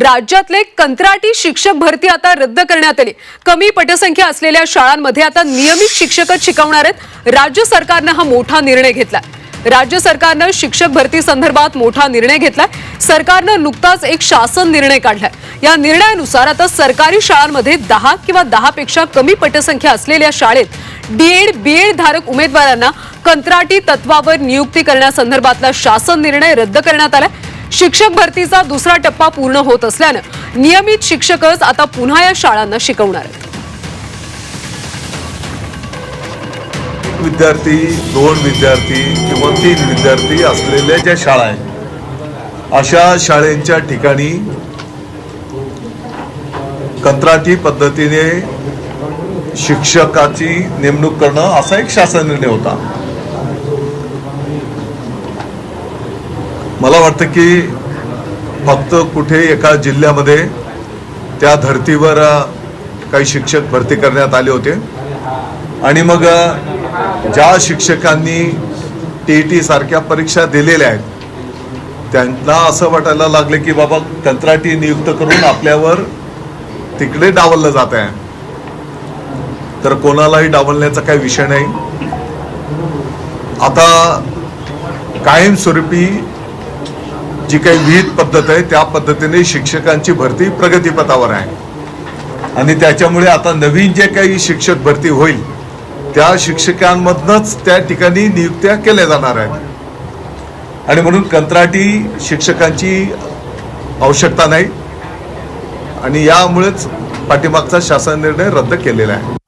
राज्यातले कंत्राटी शिक्षक भरती आता रद्द करण्यात आली. कमी पटसंख्या असलेल्या शाळांमध्ये आता नियमित शिक्षकच शिकवणार आहेत. राज्य सरकारनं हा मोठा निर्णय घेतला राज्य सरकारनं शिक्षक भरती संदर्भात मोठा निर्णय घेतलाय. सरकारनं नुकताच एक शासन निर्णय काढलाय. या निर्णयानुसार आता सरकारी शाळांमध्ये दहा किंवा दहापेक्षा कमी पटसंख्या असलेल्या शाळेत डीएड बीएड धारक उमेदवारांना कंत्राटी तत्वावर नियुक्ती करण्यासंदर्भातला शासन निर्णय रद्द करण्यात आलाय. शिक्षक भरतीचा दुसरा टप्पा पूर्ण होत असल्यानं नियमित शिक्षकच आता पुन्हा या शाळांना शिकवणार आहेत. विद्यार्थी दोन विद्यार्थी किंवा तीन विद्यार्थी असलेल्या ज्या शाळा आहेत अशा शाळेंच्या ठिकाणी कंत्राटी पद्धतीने शिक्षकाची नेमणूक करणं असा एक शासन निर्णय होता. मला वाटतं की फक्त कुठे एका जिल्ह्यामध्ये त्या धर्तीवर काही शिक्षक भरती करण्यात आले होते. आणि मग ज्या शिक्षकांनी टी टी सारख्या परीक्षा दिलेल्या आहेत त्यांना असं वाटायला लागलं की बाबा कंत्राटी नियुक्त करून आपल्यावर तिकडे डावललं जात आहे. तर कोणालाही डावलण्याचा काही विषय नाही. आता कायमस्वरूपी जी काही विहित पद्धत आहे त्या पद्धतीने शिक्षकांची भरती प्रगतीपथावर आहे. आणि त्याच्यामुळे आता नवीन जे काही शिक्षक भरती होईल त्या शिक्षकांमधनच त्या ठिकाणी नियुक्त्या केल्या जाणार आहेत. आणि म्हणून कंत्राटी शिक्षकांची आवश्यकता नाही. आणि यामुळेच पाठीमागचा शासन निर्णय रद्द केलेला आहे.